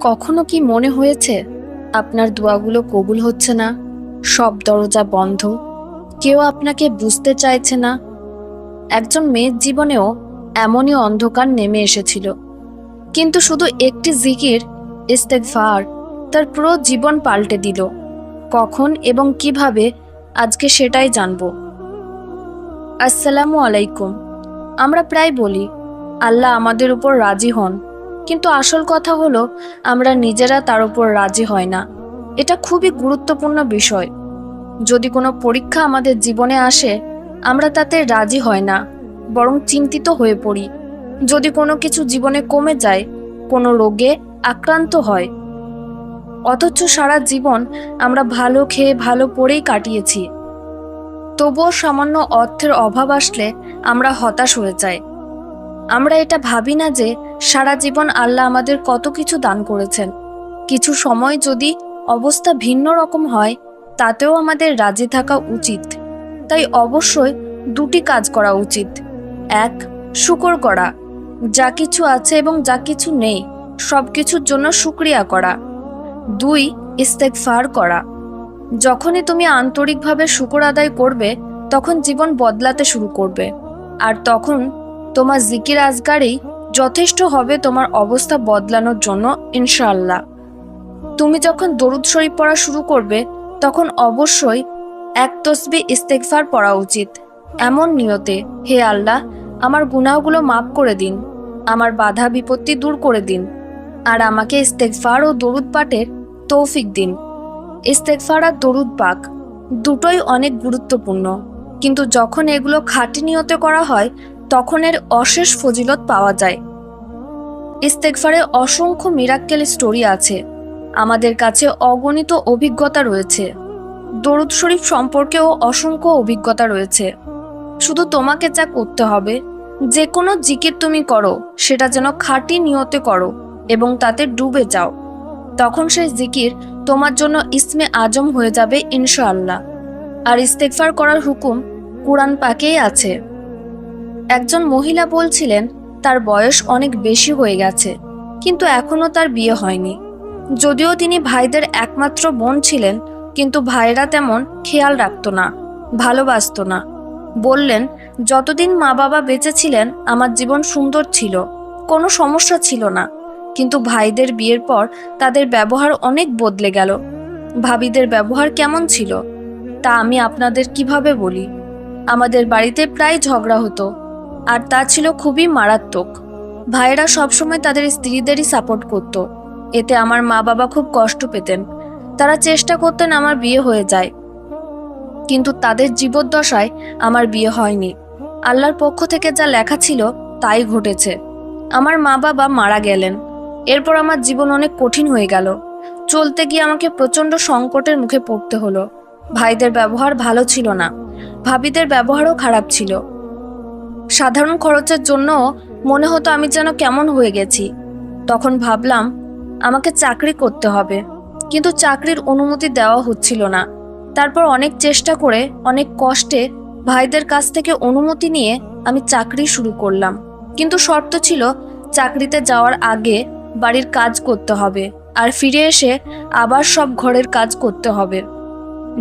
কখনো কি মনে হয়েছে আপনার দোয়াগুলো কবুল হচ্ছে না? সব দরজা বন্ধ। কেউ আপনাকে বুঝতে চাইছে না। একজন মেয়ের জীবনেও এমনই অন্ধকার নেমে এসেছিল। কিন্তু শুধু একটি জিকির, ইস্তেগফার, তার পুরো জীবন পাল্টে দিল। কখন এবং কীভাবে আজকে সেটাই জানব। আসসালামু আলাইকুম। আমরা প্রায় বলি, আল্লাহ আমাদের উপর রাজি হন। কিন্তু আসল কথা হলো, আমরা নিজেরা তার উপর রাজি হয় না। এটা খুবই গুরুত্বপূর্ণ বিষয়। যদি কোনো পরীক্ষা আমাদের জীবনে আসে, আমরা তাতে রাজি হয় না, বরং চিন্তিত হয়ে পড়ি। যদি কোনো কিছু জীবনে কমে যায়, কোনো রোগে আক্রান্ত হয়। অথচ সারা জীবন আমরা ভালো খেয়ে ভালো পড়েই কাটিয়েছি। তবুও সামান্য অর্থের অভাব আসলে আমরা হতাশ হয়ে যাই। আমরা এটা ভাবি না যে সারা জীবন আল্লাহ আমাদের কত কিছু দান করেছেন। কিছু সময় যদি অবস্থা ভিন্ন রকম হয়, তাতেও আমাদের রাজি থাকা উচিত। তাই অবশ্যই দুটি কাজ করা উচিত। এক, শুকর করা। যা কিছু আছে এবং যা কিছু নেই সব কিছুর জন্য শুক্রিয়া করা। দুই ইস্তেকফার করা। যখনই তুমি আন্তরিকভাবে শুকর আদায় করবে, তখন জীবন বদলাতে শুরু করবে। আর তখন তোমার জিকির আজগারেই যথেষ্ট হবে তোমার অবস্থা বদলানোর জন্য, ইনশাআল্লাহ। তুমি যখন দরুদ শরীফ পড়া শুরু করবে, তখন অবশ্যই এক তসবি ইস্তেকফার পড়া উচিত। এমন নিয়তে, হে আল্লাহ, আমার গুনাহগুলো মাফ করে দিন, আমার বাধা বিপত্তি দূর করে দিন, আর আমাকে ইস্তেকফার ও দরুদ পাঠের তৌফিক দিন। ইস্তেকফার আর দরুদ পাক দুটোই অনেক গুরুত্বপূর্ণ, কিন্তু যখন এগুলো খাঁটি নিয়তে করা হয় তখন এর অশেষ ফজিলত পাওয়া যায়। ইস্তেকফারে অসংখ্য মিরাক্কেল স্টোরি আছে। আমাদের কাছে অগণিত অভিজ্ঞতা রয়েছে। দরুদ শরীফ সম্পর্কেও অসংখ্য অভিজ্ঞতা রয়েছে। শুধু তোমাকে যা করতে হবে যে কোনো জিকির তুমি করো, সেটা যেন খাঁটি নিয়তে করো এবং তাতে ডুবে যাও। তখন সেই জিকির তোমার জন্য ইসমে আজম হয়ে যাবে ইনশাআল্লাহ। আর ইস্তেকফার করার হুকুম কোরআন পাকেই আছে। একজন মহিলা বলছিলেন, তার বয়স অনেক বেশি হয়ে গেছে, কিন্তু এখনও তার বিয়ে হয়নি। যদিও তিনি ভাইদের একমাত্র বোন ছিলেন, কিন্তু ভাইরা তেমন খেয়াল রাখতো না, ভালোবাসতো না। বললেন, যতদিন মা বাবা বেঁচে ছিলেন, আমার জীবন সুন্দর ছিল, কোনো সমস্যা ছিল না, কিন্তু ভাইদের বিয়ের পর তাদের ব্যবহার অনেক বদলে গেল। ভাবিদের ব্যবহার কেমন ছিল, তা আমি আপনাদের কীভাবে বলি? আমাদের বাড়িতে প্রায় ঝগড়া হতো আর তা ছিল খুবই মারাত্মক। ভাইয়েরা সবসময় তাদের স্ত্রীদেরই সাপোর্ট করত। এতে আমার মা বাবা খুব কষ্ট পেতেন। তারা চেষ্টা করতেন আমার বিয়ে হয়ে যায়। কিন্তু তাদের জীবদ্দশায় আমার বিয়ে হয়নি। আল্লাহর পক্ষ থেকে যা লেখা ছিল, তাই ঘটেছে। আমার মা বাবা মারা গেলেন। এরপর আমার জীবন অনেক কঠিন হয়ে গেল। চলতে গিয়ে আমাকে প্রচণ্ড সংকটের মুখে পড়তে হলো। ভাইদের ব্যবহার ভালো ছিল না। ভাবিদের ব্যবহারও খারাপ ছিল। সাধারণ খরচের জন্য মনে হতো আমি যেন কেমন হয়ে গেছি। তখন ভাবলাম, আমাকে চাকরি করতে হবে। কিন্তু চাকরির অনুমতি দেওয়া হচ্ছিল না। তারপর অনেক চেষ্টা করে, অনেক কষ্টে ভাইদের কাছ থেকে অনুমতি নিয়ে আমি চাকরি শুরু করলাম। কিন্তু শর্ত ছিল, চাকরিতে যাওয়ার আগে বাড়ির কাজ করতে হবে আর ফিরে এসে আবার সব ঘরের কাজ করতে হবে।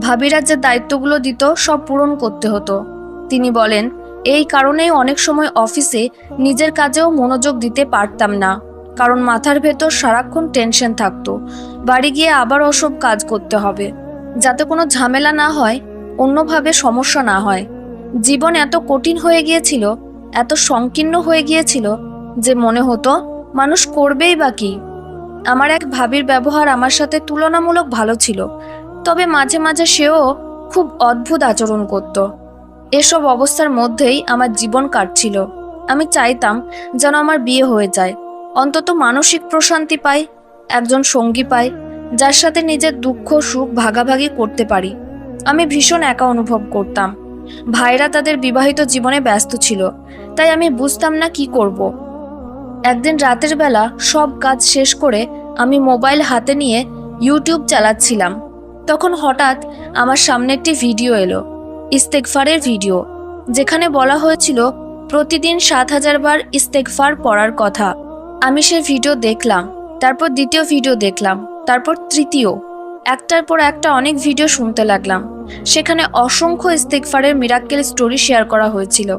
ভাবিরা যে দায়িত্বগুলো দিত, সব পূরণ করতে হতো। তিনি বলেন এই কারণেই অনেক সময় অফিসে নিজের কাজেও মনোযোগ দিতে পারতাম না, কারণ মাথার ভেতর সারাক্ষণ টেনশন থাকতো। বাড়ি গিয়ে আবার ওসব কাজ করতে হবে, যাতে কোনো ঝামেলা না হয়, অন্যভাবে সমস্যা না হয়। জীবন এত কঠিন হয়ে গিয়েছিল, এত সংকীর্ণ হয়ে গিয়েছিল যে মনে হতো, মানুষ করবেই বা কি? আমার এক ভাবির ব্যবহার আমার সাথে তুলনামূলক ভালো ছিল, তবে মাঝে মাঝে সেও খুব অদ্ভুত আচরণ করত। এসব অবস্থার মধ্যেই আমার জীবন কাটছিল। আমি চাইতাম যেন আমার বিয়ে হয়ে যায়। অন্তত মানসিক প্রশান্তি পাই, একজন সঙ্গী পাই, যার সাথে নিজের দুঃখ, সুখ ভাগাভাগি করতে পারি। আমি ভীষণ একা অনুভব করতাম। ভাইরা তাদের বিবাহিত জীবনে ব্যস্ত ছিল, তাই আমি বুঝতাম না কি করব। একদিন রাতের বেলা সব কাজ শেষ করে আমি মোবাইল হাতে নিয়ে ইউটিউব চালাচ্ছিলাম। তখন হঠাৎ আমার সামনে একটি ভিডিও এলো। ইস্তেকফারের ভিডিও, যেখানে বলা হয়েছিল, প্রতিদিন সাত হাজার বার ইস্তেকফার পড়ার কথা। আমি সে ভিডিও দেখলাম, তারপর দ্বিতীয় ভিডিও দেখলাম, তারপর তৃতীয়। একটার পর একটা অনেক ভিডিও শুনতে লাগলাম, সেখানে অসংখ্য ইস্তেকফারের মিরাক্কেল স্টোরি শেয়ার করা হয়েছিল।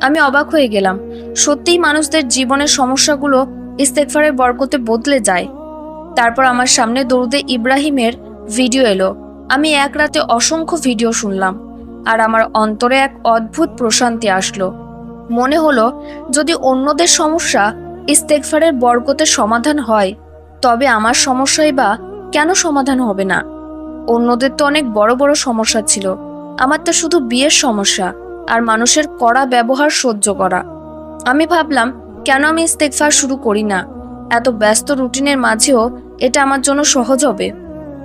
আমি অবাক হয়ে গেলাম, সত্যিই মানুষদের জীবনের সমস্যাগুলো ইস্তেকফারের বরকতে বদলে যায়। তারপর আমার সামনে দৌড়দে ইব্রাহিমের ভিডিও এলো। আমি এক রাতে অসংখ্য ভিডিও শুনলাম। আর আমার অন্তরে এক অদ্ভুত প্রশান্তি আসলো। মনে হলো, যদি অন্যদের সমস্যা ইস্তেকফারের বরকতের সমাধান হয়, তবে আমার সমস্যাই বা কেন সমাধান হবে না? অন্যদের তো অনেক বড় বড় সমস্যা ছিল। আমার তো শুধু বিয়ের সমস্যা আর মানুষের কড়া ব্যবহার সহ্য করা। আমি ভাবলাম, কেন আমি ইস্তেকফার শুরু করি না? এত ব্যস্ত রুটিনের মাঝেও এটা আমার জন্য সহজ হবে।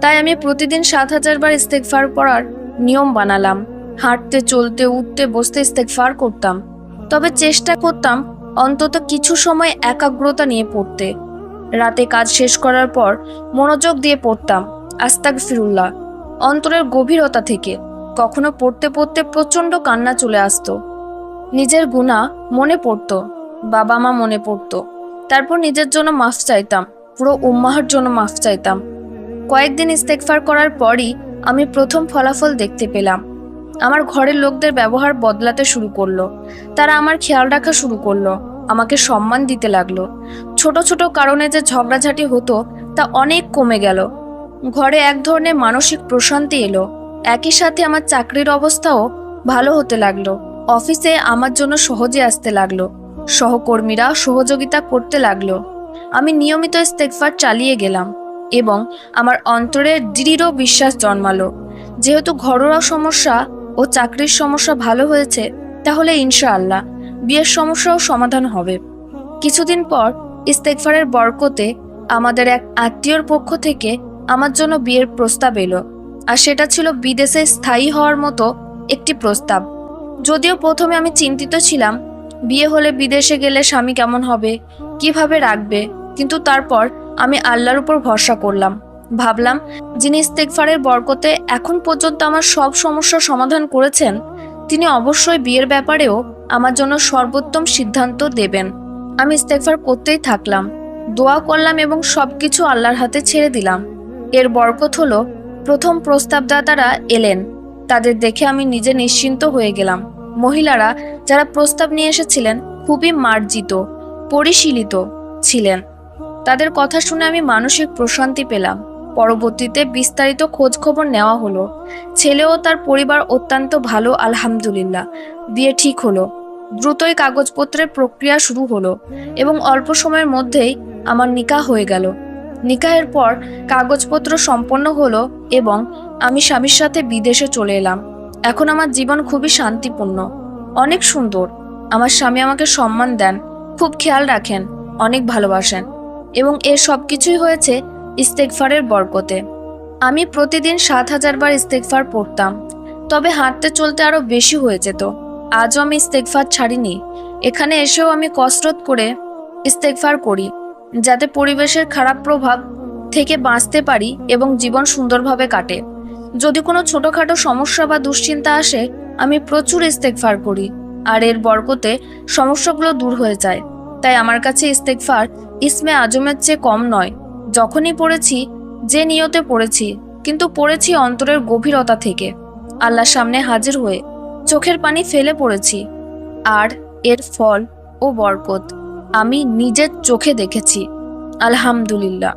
তাই আমি প্রতিদিন সাত হাজার বার ইস্তেকফার পড়ার নিয়ম বানালাম। হাঁটতে, চলতে, উঠতে, বসতে ইস্তেকফার করতাম। তবে চেষ্টা করতাম অন্তত কিছু সময় একাগ্রতা নিয়ে পড়তে। রাতে কাজ শেষ করার পর মনোযোগ দিয়ে পড়তাম আস্তাক ফিরুল্লাহ অন্তরের গভীরতা থেকে। কখনো পড়তে পড়তে প্রচণ্ড কান্না চলে আসতো। নিজের গুণা মনে পড়তো বাবা মা মনে পড়তো। তারপর নিজের জন্য মাফ চাইতাম, পুরো উম্মাহার জন্য মাফ চাইতাম। কয়েকদিন ইস্তেকফার করার পরই আমি প্রথম ফলাফল দেখতে পেলাম। আমার ঘরের লোকদের ব্যবহার বদলাতে শুরু করল। তারা আমার খেয়াল রাখা শুরু করল। আমাকে সম্মান দিতে লাগল। ছোট ছোট কারণে যে ঝগড়াঝাটি হতো, তা অনেক কমে গেল। ঘরে এক ধরনের মানসিক প্রশান্তি এলো। একই সাথে আমার চাকরির অবস্থাও ভালো হতে লাগল। অফিসে আমার জন্য সহজে আসতে লাগল। সহকর্মীরা সহযোগিতা করতে লাগল। আমি নিয়মিত ইস্তেকফার চালিয়ে গেলাম এবং আমার অন্তরে দৃঢ় বিশ্বাস জন্মালো। যেহেতু ঘরোয়া সমস্যা ও চাকরির সমস্যা ভালো হয়েছে, তাহলে ইনশাআল্লাহ, বিয়ের সমস্যাও সমাধান হবে। কিছুদিন পর ইস্তেকফারের বরকতে আমাদের এক আত্মীয়র পক্ষ থেকে আমার জন্য বিয়ের প্রস্তাব এলো, আর সেটা ছিল বিদেশে স্থায়ী হওয়ার মতো একটি প্রস্তাব। যদিও প্রথমে আমি চিন্তিত ছিলাম, বিয়ে হলে বিদেশে গেলে স্বামী কেমন হবে, কীভাবে রাখবে, কিন্তু তারপর আমি আল্লাহর উপর ভরসা করলাম। ভাবলাম, যিনি ইস্তেকফারের বরকতে এখন পর্যন্ত আমার সব সমস্যার সমাধান করেছেন, তিনি অবশ্যই বিয়ের ব্যাপারেও আমার জন্য সর্বোত্তম সিদ্ধান্ত দেবেন। আমি ইস্তেকফার করতেই থাকলাম। দোয়া করলাম এবং সব কিছু আল্লাহর হাতে ছেড়ে দিলাম। এর বরকত হলো, প্রথম প্রস্তাবদাতারা এলেন। তাদের দেখে আমি নিজে নিশ্চিন্ত হয়ে গেলাম। মহিলারা যারা প্রস্তাব নিয়ে এসেছিলেন, খুবই মার্জিত, পরিশীলিত ছিলেন। তাদের কথা শুনে আমি মানসিক প্রশান্তি পেলাম। পরবর্তীতে বিস্তারিত খোঁজ খবর নেওয়া হলো। ছেলে ও তার পরিবার অত্যন্ত ভালো, আলহামদুলিল্লাহ। বিয়ে ঠিক হলো। দ্রুতই কাগজপত্রের প্রক্রিয়া শুরু হলো এবং অল্প সময়ের মধ্যেই আমার নিকাহ হয়ে গেল। নিকাহের পর কাগজপত্র সম্পন্ন হলো এবং আমি স্বামীর সাথে বিদেশে চলে এলাম। এখন আমার জীবন খুবই শান্তিপূর্ণ। অনেক সুন্দর। আমার স্বামী আমাকে সম্মান দেন, খুব খেয়াল রাখেন, অনেক ভালোবাসেন এবং এর সব কিছুই হয়েছে ইস্তেকফারের বরকতে। আমি প্রতিদিন সাত হাজার বার ইস্তেকফার পড়তাম, তবে হাঁটতে চলতে আরও বেশি হয়ে যেত। আজও আমি ইস্তেকফার ছাড়িনি। এখানে এসেও আমি কসরত করে ইস্তেকফার করি, যাতে পরিবেশের খারাপ প্রভাব থেকে বাঁচতে পারি এবং জীবন সুন্দরভাবে কাটে। যদি কোনো ছোটোখাটো সমস্যা বা দুশ্চিন্তা আসে, আমি প্রচুর ইস্তেকফার করি, আর এর বরকতে সমস্যাগুলো দূর হয়ে যায়। তাই আমার কাছে ইস্তেকফার ইসমে আজমের চেয়ে কম নয়। যখনই পড়েছি, যে নিয়তে পড়েছি, কিন্তু পড়েছি অন্তরের গভীরতা থেকে। আল্লাহর সামনে হাজির হয়ে চোখের পানি ফেলে পড়েছি। আর এর ফল ও বরকত আমি নিজের চোখে দেখেছি। আলহামদুলিল্লাহ।